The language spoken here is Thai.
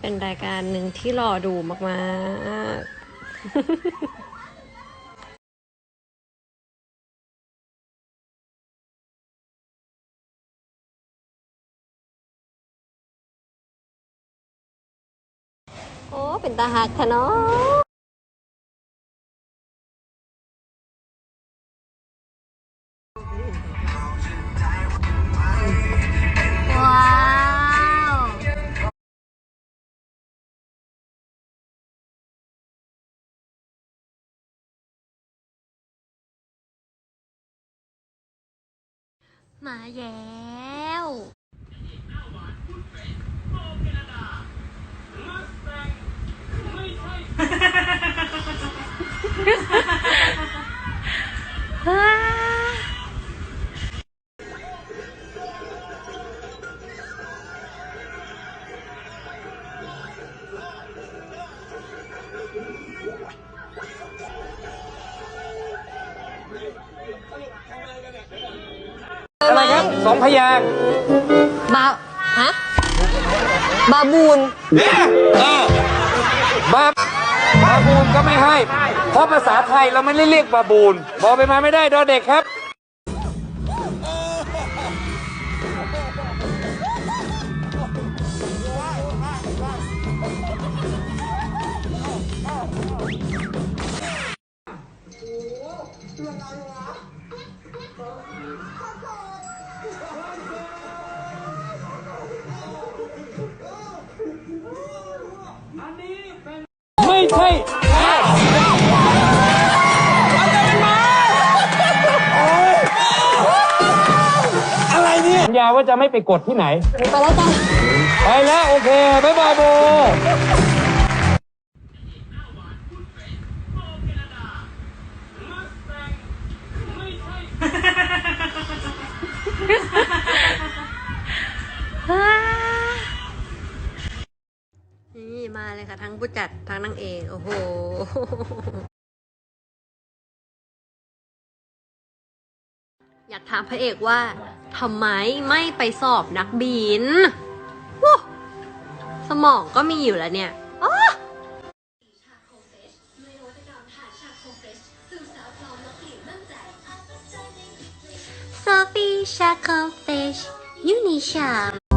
เป็นรายการหนึ่งที่รอดูมากๆโอ้ เป็นตาหักค่ะเนาะ มาแล้วว้าอะไรครับส องพยางค์บาฮะบาบูนบาบาบูนก็ไม่ให้ เพราะภาษาไทยเราไม่ได้เรียกบาบูนบอไปมาไม่ได้ดอเด็กครับ ใช่อะไรเนี่ยสัญญาว่าจะไม่ไปกดที่ไหน ไปแล้วจ้ะ ไปแล้ว โอเค บ๊ายบายโบ นี่มาเลยค่ะ ทั้งผู้จัดทั้งนางเอกโอ้โหอยากถามพระเอกว่าทำไมไม่ไปสอบนักบินสมองก็มีอยู่แล้วเนี่ยโซฟีชาคอมเฟชยูนิชาม